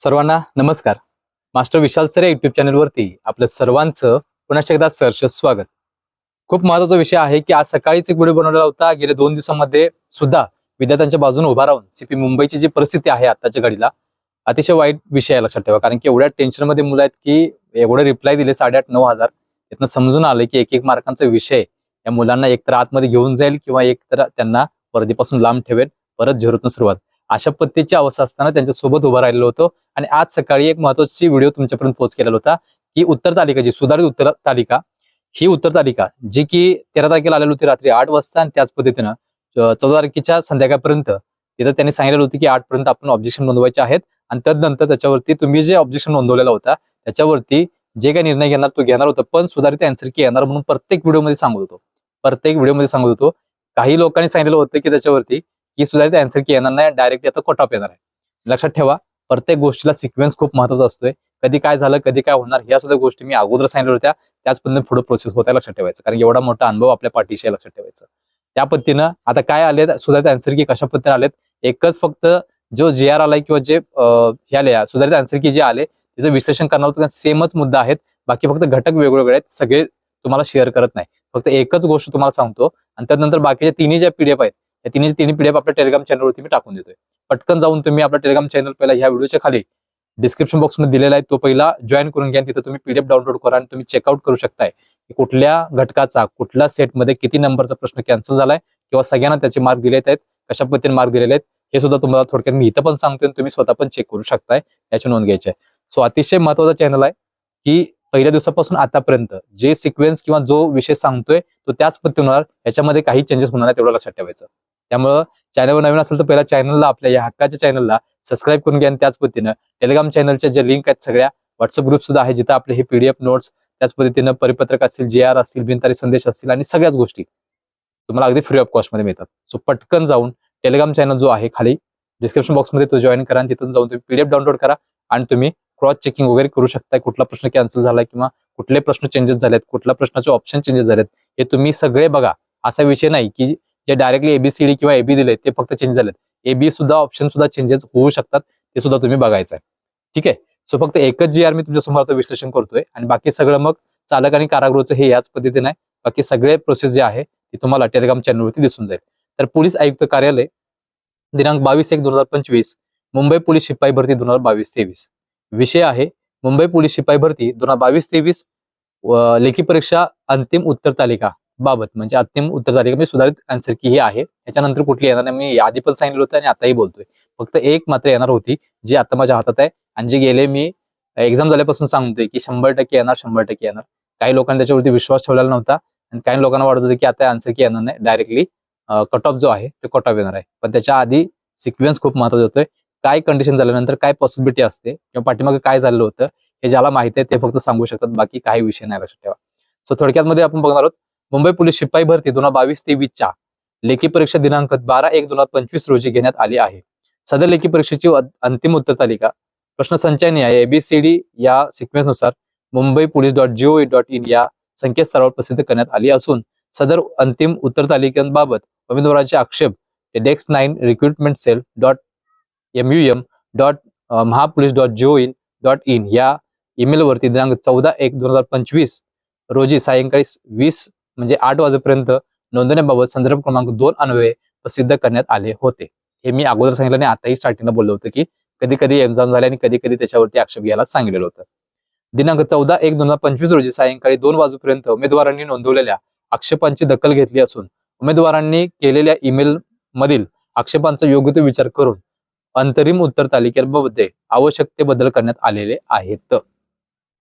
सर्वांना नमस्कार. Master Vishal sir या युट्यूब चॅनलवरती आपलं सर्वांचं पुन्हा एकदा सहर्ष स्वागत. खूप महत्त्वाचा विषय आहे की आज सकाळीच एक व्हिडिओ बनवलेला होता. गेल्या दोन दिवसांमध्ये सुद्धा विद्यार्थ्यांच्या बाजूने उभा राहून सीपी मुंबईची जी परिस्थिती आहे आताच्या घडीला अतिशय वाईट विषय आहे लक्षात ठेवा. कारण की एवढ्या टेन्शनमध्ये मुलं आहेत की एवढे रिप्लाय दिले साडेआठ नऊ हजार. यातनं समजून आलं की एक एक मार्कांचा विषय या मुलांना एकतर आतमध्ये घेऊन जाईल किंवा एकतर त्यांना वर्दीपासून लांब ठेवेल. परत झिरोतून सुरुवात अशा पद्धतीची अवस्था असताना त्यांच्यासोबत उभा राहिलेलो होतो. आणि आज सकाळी एक महत्वाची व्हिडिओ तुमच्यापर्यंत पोहोच केलेला होता की उत्तर तालिका जी सुधारित उत्तर तालिका ही उत्तर तालिका जी की तेरा तारखेला आलेली होती रात्री आठ वाजता आणि त्याच पद्धतीनं चौदा तारखेच्या संध्याकाळपर्यंत तिथं त्यांनी सांगितलेलं होतं की आठ पर्यंत आपण ऑब्जेक्शन नोंदवायचे आहेत आणि त्यानंतर त्याच्यावरती तुम्ही जे ऑब्जेक्शन नोंदवलेला होता त्याच्यावरती जे काही निर्णय घेणार तो घेणार होता. पण सुधारित अँसर की येणार म्हणून प्रत्येक व्हिडिओमध्ये सांगत होतो. प्रत्येक व्हिडिओमध्ये सांगत होतो. काही लोकांनी सांगितलं होतं की त्याच्यावरती की सुधारित अँसर की येणार नाही. डायरेक्टली आता कट ऑफ येणार आहे. लक्षात ठेवा प्रत्येक गोष्टीला सिक्वेन्स खूप महत्त्वाचा असतोय. कधी काय झालं कधी काय होणार ह्या सुद्धा गोष्टी मी अगोदर सांगितल्या होत्या. त्याच पद्धतीने पुढे प्रोसेस होत्या लक्षात ठेवायचं. कारण एवढा मोठा अनुभव आपल्या पाठीशी लक्षात ठेवायचं. त्या पद्धतीनं आता काय आले सुधारित अँसर की कशा पद्धतीने आलेत? एकच फक्त जो जे आर आलाय किंवा जे हे आले सुधारित अँसर की जे आले त्याचं विश्लेषण करणार होतं सेमच मुद्दा आहेत. बाकी फक्त घटक वेगवेगळे आहेत. सगळे तुम्हाला शेअर करत नाही. फक्त एकच गोष्ट तुम्हाला सांगतो. आणि त्यानंतर बाकीच्या तिन्ही ज्या पीडीएफ आहेत या तिन्ही तिन्ही पीडीएफ आपल्या टेलिग्राम चॅनलवरती मी टाकून देतोय. पटकन जाऊन तुम्ही आपल्या टेलिग्राम चॅनल पहिला ह्या व्हिडिओच्या खाली डिस्क्रिप्शन बॉक्समध्ये दिलेला आहे तो पहिला जॉईन करून घ्या तिथे तुम्ही पीडीएफ डाउनलोड करा आणि तुम्ही चेकआउट करू शकताय. की कुठल्या घटकाचा कुठल्या सेटमध्ये किती नंबरचा प्रश्न कॅन्सल झालाय किंवा सगळ्यांना त्याचे मार्क दिलेत आहेत कशा पद्धतीने मार्क दिलेले आहेत हे सुद्धा तुम्हाला थोडक्यात मी इथं पण सांगतोय आणि तुम्ही स्वतः पण चेक करू शकताय याची नोंद घ्यायची आहे. सो अतिशय महत्त्वाचा चॅनल आहे की पहिल्या दिवसापासून आतापर्यंत जे सिक्वेन्स किंवा जो विषय सांगतोय तो त्याच पद्धतीने होणार याच्यामध्ये काही चेंजेस होणार नाही तेवढं लक्षात ठेवायचं. त्यामुळं चॅनलवर नवीन असेल तर पहिल्या चॅनलला आपल्या या हक्काच्या चॅनलला सबस्क्राईब करून घ्या. आणि त्याच पद्धतीनं टेलिग्राम चॅनलच्या जे लिंक आहेत सगळ्या व्हॉट्सअप ग्रुप सुद्धा आहे जिथं आपले हे पीडीएफ नोट्स त्याच पद्धतीनं परिपत्रक असतील जे आर असतील बिनतारी संदेश असतील आणि सगळ्याच गोष्टी तुम्हाला अगदी फ्री ऑफ कॉस्टमध्ये मिळतात. सो पटकन जाऊन टेलिग्राम चॅनल जो आहे खाली डिस्क्रिप्शन बॉक्समध्ये तो जॉईन करा आणि तिथून जाऊन तुम्ही पीडीएफ डाउनलोड करा आणि तुम्ही क्रॉस चेकिंग वगैरे करू शकता कुठला प्रश्न कॅन्सल झाला किंवा कुठले प्रश्न चेंजेस झालेत कुठल्या प्रश्नाचे ऑप्शन चेंजेस झालेत हे तुम्ही सगळे बघा. असा विषय नाही की जे डायरेक्टली एबीसीडी किंवा एबी दिले ते फक्त चेंज झालेत. एबी सुद्धा ऑप्शन सुद्धा चेंजेस होऊ शकतात ते सुद्धा तुम्ही बघायचं आहे ठीक आहे? सो फक्त एकच जी आर मी तुमच्यासमोर आता विश्लेषण करतोय आणि बाकी सगळं मग चालक आणि कारागृहाचं हे याच पद्धतीने आहे. बाकी सगळे प्रोसेस जे आहे ते तुम्हाला टेलिग्राम चॅनलवरती दिसून जाईल. तर पोलीस आयुक्त कार्यालय दिनांक बावीस एक दोन हजार पंचवीस मुंबई पोलीस शिपाई भरती दोन हजार बावीस तेवीस. विषय आहे मुंबई पोलीस शिपाई भरती दोन हजार बावीस तेवीस व लेखी परीक्षा अंतिम उत्तर तालिका. बाबत. म्हणजे अंतिम उत्तर तालिका म्हणजे सुधारित आन्सर की ही आहे. याच्यानंतर कुठली येणार नाही मी आधी पण सांगितलं होतं आणि आताही बोलतोय. फक्त एक मात्र येणार होती जी आता माझ्या हातात आहे आणि जे गेले मी एक्झाम झाल्यापासून सांगतोय की शंभर टक्के येणार शंभर टक्के येणार. काही लोकांनी त्याच्यावरती विश्वास ठेवलेला नव्हता आणि काही लोकांना वाटत होतं की आता आन्सर की येणार नाही. डायरेक्टली कट ऑफ जो आहे तो कट ऑफ येणार आहे. पण त्याच्या आधी सिक्वेन्स खूप महत्त्वाचा होतोय. काय कंडिशन झाल्यानंतर काय पॉसिबिलिटी असते किंवा पाठीमागे काय झालेलं होतं हे ज्याला माहिती आहे ते फक्त सांगू शकतात बाकी काही विषय नाही लक्षात ठेवा. सो थोडक्यात मध्ये आपण बघणार आहोत मुंबई पोलीस शिपाई भरती दोन हजार बावीस तेवीसच्या लेखी परीक्षा दिनांक बारा एक दोन हजार पंचवीस रोजी घेण्यात आली आहे. सदर लेखी परीक्षेची अंतिम उत्तर तालिका प्रश्न संचयनी आहे एबीसीडी या सिक्वेन्सनुसार Mumbai police dot gov dot in या संकेतस्थळावर प्रसिद्ध करण्यात आली असून सदर अंतिम उत्तर तालिकांबाबत उमेदवाराचे आक्षेप डेक्स nine recruitment cell dot M U M dot Mahapolice dot gov in dot in या ईमेलवरती दिनांक चौदा एक दोन हजार पंचवीस रोजी सायंकाळी वीस म्हणजे आठ वाजेपर्यंत नोंदण्याबाबत संदर्भ क्रमांक दोन अन्वये प्रसिद्ध करण्यात आले होते. हे मी अगोदर सांगितलं आणि आताही स्टार्टिंगला बोललो होतं की कधी कधी एक्झाम झाले आणि कधी कधी त्याच्यावरती आक्षेप घ्यायला सांगितलेलं होतं. दिनांक चौदा एक दोन हजार पंचवीस रोजी सायंकाळी दोन वाजेपर्यंत उमेदवारांनी नोंदवलेल्या आक्षेपांची दखल घेतली असून उमेदवारांनी केलेल्या ईमेल मधील आक्षेपांचा योग्य तो विचार करून अंतरिम उत्तर तालिकेमध्ये आवश्यक ते बदल करण्यात आलेले आहेत.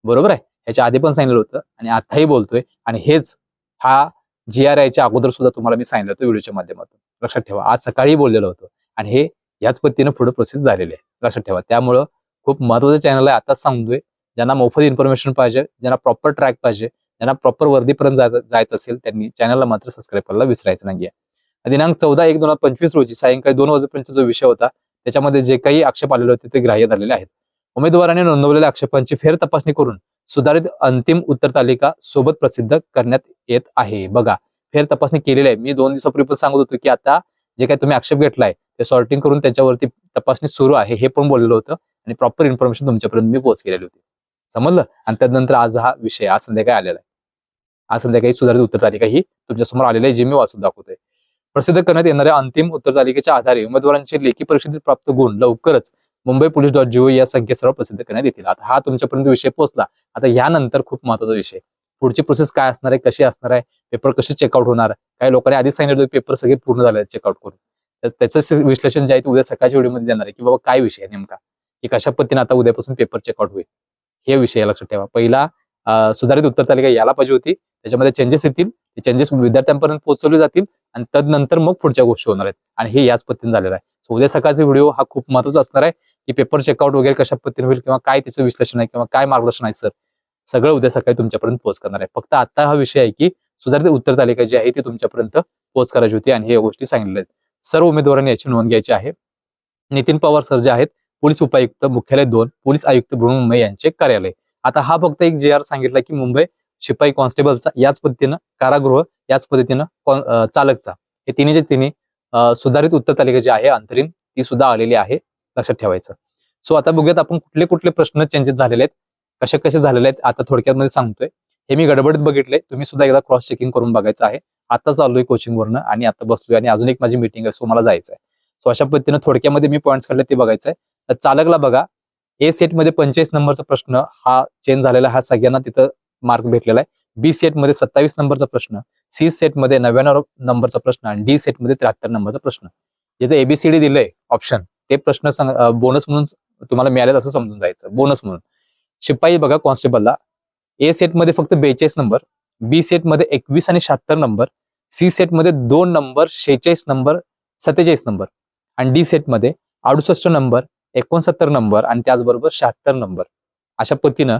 बरोबर आहे? याच्या आधी पण सांगितलं होतं आणि आताही बोलतोय आणि हेच हा जी आर आयच्या अगोदर सुद्धा तुम्हाला मी सांगितलं होतं व्हिडिओच्या माध्यमातून. लक्षात ठेवा आज सकाळी बोललेलं होतं आणि हे याच पद्धतीनं पुढे प्रोसेस झालेली आहे. लक्षात ठेवा त्यामुळं खूप महत्वाचं चॅनल आहे आताच सांगतोय. ज्यांना मोफत इन्फॉर्मेशन पाहिजे ज्यांना प्रॉपर ट्रॅक पाहिजे ज्यांना प्रॉपर वर्दीपर्यंत जायचं असेल त्यांनी चॅनलला मात्र सबस्क्राईब करायला विसरायचं नाहीये. दिनांक चौदा एक दोन हजार पंचवीस रोजी सायंकाळी दोन वाजेपर्यंत जो विषय होता त्याच्यामध्ये जे काही आक्षेप आलेले होते ते ग्राह्य झालेले आहेत. उमेदवारांनी नोंदवलेल्या आक्षेपांची फेर तपासणी करून सुधारित अंतिम उत्तर तालिका सोबत प्रसिद्ध करण्यात येत आहे. बघा फेर तपासणी केलेली आहे. मी दोन दिवसापूर्वी पण सांगत होतो की आता जे काही तुम्ही आक्षेप घेतलाय ते सॉर्टिंग करून त्याच्यावरती तपासणी सुरू आहे हे पण बोललेलं होतं आणि प्रॉपर इन्फॉर्मेशन तुमच्यापर्यंत मी पोहोच केलेली होती. समजलं? आणि त्यानंतर आज हा विषय आज संध्याकाळी आलेला आहे. आज संध्याकाळी सुधारित उत्तर तालिका ही तुमच्यासमोर आलेली आहे जी मी वाचून दाखवतोय. प्रसिद्ध करण्यात येणाऱ्या अंतिम उत्तर तालिकेच्या आधारे उमेदवारांचे लेखी परीक्षेतील प्राप्त गुण लवकरच मुंबई पोलीस डॉट जीओ या संकेतस्थळावर प्रसिद्ध करण्यात येतील. आता हा तुमच्यापर्यंत विषय पोहोचला. आता यानंतर खूप महत्त्वाचा विषय. पुढची प्रोसेस काय असणार आहे? कशी असणार आहे? पेपर कसे चेकआउट होणार? काही लोकांनी आधीच सांगितलं पेपर सगळे पूर्ण झाले चेकआउट करून. तर त्याचं विश्लेषण जे आहे ते उद्या सकाळच्या व्हिडिओमध्ये देणार आहे की बाबा काय विषय आहे नेमका? की कशा पद्धतीने आता उद्यापासून पेपर चेकआउट होईल? हे विषय लक्षात ठेवा. पहिला सुधारित उत्तर तालिका यायला पाहिजे होती. त्याच्यामध्ये चेंजेस येतील. ते चेंजेस विद्यार्थ्यांपर्यंत पोहोचवले जातील आणि तदनंतर मग पुढच्या गोष्टी होणार आहेत. आणि हे याच पद्धतीने झालेलं आहे. सो उद्या सकाळचा व्हिडिओ हा खूप महत्त्वाचा असणार आहे की पेपर चेकआउट वगैरे कशा पद्धतीने होईल किंवा काय त्याचं विश्लेषण आहे किंवा काय मार्गदर्शन आहे सर सगळं उद्या सकाळी तुमच्यापर्यंत पोहोच करणार आहे. फक्त आता हा विषय आहे की सुधारित उत्तर तालिका जी आहे ती तुमच्यापर्यंत पोहोच करायची होती आणि हे गोष्टी सांगितल्या आहेत. सर्व उमेदवारांनी याची नोंद घ्यायची आहे. नितीन पवार सर जे आहेत पोलीस उपायुक्त मुख्यालय दोन पोलीस आयुक्त बृहन्मुंबई यांचे कार्यालय. आता हा फक्त एक जे आर सांगितला की मुंबई शिपाई कॉन्स्टेबलचा याच पद्धतीनं कारागृह याच पद्धतीनं चालकचा. हे तिन्ही जे तिन्ही सुधारित उत्तर तालिका जी आहे अंतरिम ती सुद्धा आलेली आहे लक्षात ठेवायचं. सो आता बघूयात आपण कुठले कुठले प्रश्न चेंजेस झालेले आहेत कसे कसे झालेले आहेत आता थोडक्यात मध्ये सांगतोय. हे मी गडबडीत बघितले तुम्ही सुद्धा एकदा क्रॉस चेकिंग करून बघायचं आहे. आता चालू आहे कोचिंग वरनं आणि आता बसलोय आणि अजून एक माझी मीटिंग आहे सो मला जायचं आहे सो अशा पद्धतीनं थोडक्यामध्ये मी पॉईंट्स काढले ते बघायचं आहे तर चालकला बघा ए सेटमध्ये पंचेचाळीस नंबरचा प्रश्न हा चेंज झालेला हा सगळ्यांना तिथं मार्क भेटलेला आहे. बी सेटमध्ये सत्तावीस नंबरचा प्रश्न सी सेटमध्ये नव्याण्णव नंबरचा प्रश्न आणि डी सेटमध्ये त्र्याहत्तर नंबरचा प्रश्न. जिथे एबीसीडी दिलंय ऑप्शन ते प्रश्न बोनस म्हणून तुम्हाला मिळाले असं समजून जायचं. बोनस म्हणून. शिपाई बघा कॉन्स्टेबलला ए सेटमध्ये फक्त बेचाळीस नंबर बी सेटमध्ये एकवीस आणि शहात्तर नंबर सी सेटमध्ये दोन नंबर शेहेचाळीस नंबर सत्तेचाळीस नंबर आणि डी सेटमध्ये अडुसष्ट नंबर एकोणसत्तर नंबर आणि त्याचबरोबर शहात्तर नंबर. अशा पद्धतीनं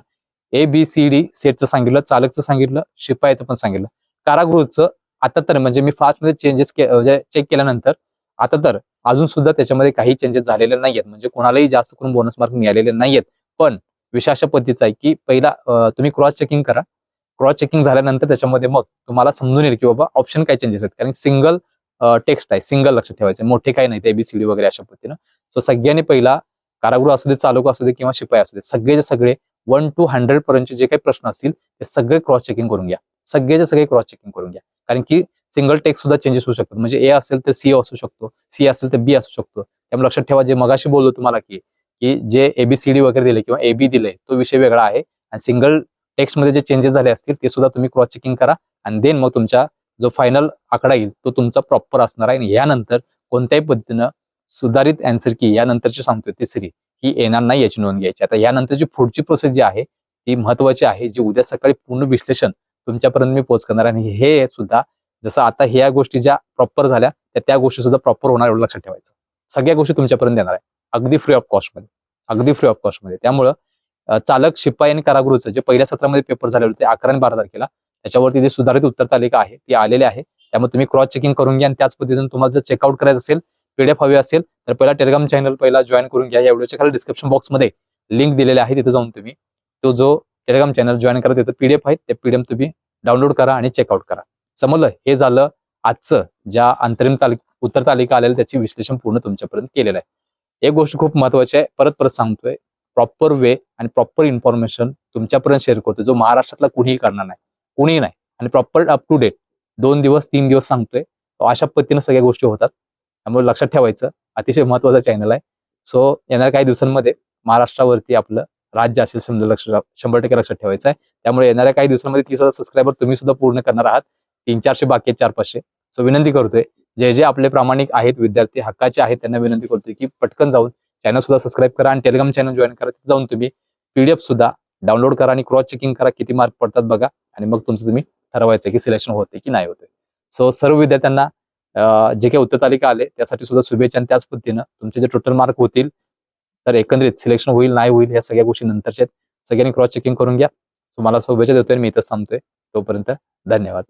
ए बी सी डी सेटचं सांगितलं चालकचं सांगितलं शिपायाचं पण सांगितलं. कारागृहचं आता तर म्हणजे मी फास्टमध्ये चेंजेस के म्हणजे चेक केल्यानंतर आता तर अजून सुद्धा त्याच्यामध्ये काही चेंजेस झालेले नाहीयेत. म्हणजे कोणालाही जास्त करून बोनस मार्क मिळालेले नाहीयेत. पण विषय अशा पद्धतीचा आहे की पहिला तुम्ही क्रॉस चेकिंग करा. क्रॉस चेकिंग झाल्यानंतर त्याच्यामध्ये मग तुम्हाला समजून येईल की बाबा ऑप्शन काय चेंजेस आहेत. कारण सिंगल टेक्स्ट आहे. सिंगल लक्षात ठेवायचं मोठे काही नाही. ते एबीसीडी वगैरे अशा पद्धतीनं. सो सगळ्यांनी पहिला कारागृह असू दे चालक असू दे किंवा शिपाई असू दे सगळेचे सगळे वन टू हंड्रेड पर्यंतचे जे काही प्रश्न असतील ते सगळे क्रॉस चेकिंग करून घ्या. सगळेचे सगळे क्रॉस चेकिंग करून घ्या. कारण की सिंगल टेक्स्ट सुद्धा चेंजेस होऊ शकतात. म्हणजे ए असेल तर सी असू शकतो. सी असेल तर बी असू शकतो. त्यामुळे लक्षात ठेवा जे मगाशी बोललो तुम्हाला की की जे एबीसीडी वगैरे दिले किंवा एबी दिले तो विषय वेगळा आहे. आणि सिंगल टेक्स्टमध्ये जे चेंजेस झाले असतील ते सुद्धा तुम्ही क्रॉस चेकिंग करा. आणि देन मग तुमच्या जो फायनल आकडा येईल तो तुमचा प्रॉपर असणार आहे. आणि यानंतर कोणत्याही पद्धतीनं सुधारित अँसर की यानंतरची सांगतोय तिसरी ही येणार नाही याची नोंद घ्यायची. आता यानंतरची पुढची प्रोसेस जी आहे ती महत्वाची आहे जी उद्या सकाळी पूर्ण विश्लेषण तुमच्यापर्यंत मी पोच करणार आहे. आणि हे सुद्धा जसं आता ह्या गोष्टी ज्या प्रॉपर झाल्या त्या त्या गोष्टी सुद्धा प्रॉपर होणार एवढं लक्षात ठेवायचं. सगळ्या गोष्टी तुमच्यापर्यंत देणार आहे. अगदी फ्री ऑफ कॉस्टमध्ये अगदी फ्री ऑफ कॉस्टमध्ये त्यामुळं चालक शिपाई आणि कारागृहचं जे पहिल्या सत्रामध्ये पेपर झाले होते अकरा आणि बारा तारखेला त्याच्यावरती जे सुधारित उत्तर तालिका आहे ती आलेली आहे. त्यामुळे तुम्ही क्रॉस चेकिंग करून घ्या आणि त्याच पद्धतीने तुम्हाला जर चेकआउट करायचं असेल पीडीएफ हवी असेल तर पहिला टेलिग्राम चॅनल पहिला जॉईन करून घ्या. या व्हिडिओच्या खाली डिस्क्रिप्शन बॉक्समध्ये लिंक दिलेले आहे तिथे जाऊन तुम्ही तो जो टेलिग्राम चॅनल जॉईन करा तिथं पीडीएफ आहे ते पीडीएफ तुम्ही डाउनलोड करा आणि चेकआउट करा. समजलं? हे झालं आजचं ज्या अंतरिम तालिक उत्तर तालिका आलेलं त्याची विश्लेषण पूर्ण तुमच्यापर्यंत केलेलं आहे. एक गोष्ट खूप महत्वाची आहे परत परत सांगतोय प्रॉपर वे आणि प्रॉपर इन्फॉर्मेशन तुमच्यापर्यंत शेअर करतो जो महाराष्ट्रातला कुणीही करणार नाही. कुणीही नाही. आणि प्रॉपर अप टू डेट दोन दिवस तीन दिवस सांगतोय. तो अशा पद्धतीनं सगळ्या गोष्टी होतात. त्यामुळे लक्षात ठेवायचं. अतिशय महत्त्वाचा चॅनल आहे. सो येणाऱ्या काही दिवसांमध्ये महाराष्ट्रावरती आपलं राज्य असेल समजा लक्ष शंभर टक्के लक्षात ठेवायचं आहे. त्यामुळे येणाऱ्या काही दिवसांमध्ये तीस हजार सबस्क्रायबर तुम्ही सुद्धा पूर्ण करणार आहात. तीन चारशे बाकी आहेत चार पाचशे सो विनंती करतोय जे जे आपले प्रामाणिक आहेत विद्यार्थी हक्काचे आहेत त्यांना विनंती करतोय की पटकन जाऊन चॅनल सुद्धा सबस्क्राईब करा आणि टेलिग्राम चॅनल जॉईन करा. जाऊन तुम्ही पीडीएफ सुद्धा डाउनलोड करा आणि क्रॉस चेकिंग करा किती मार्क पडतात बघा. आणि मग तुमचं तुम्ही ठरवायचं की सिलेक्शन होते की नाही होते. सो सर्व विद्यार्थ्यांना जे काही उत्तर तालिका आले त्यासाठी सुद्धा शुभेच्छा आणि त्याच पद्धतीनं तुमचे जे टोटल मार्क होतील तर एकंदरीत सिलेक्शन होईल नाही होईल या सगळ्या गोष्टी नंतरच्या आहेत. सगळ्यांनी क्रॉस चेकिंग करून घ्या. तुम्हाला शुभेच्छा देतोय मी इथं थांबतोय. तोपर्यंत धन्यवाद.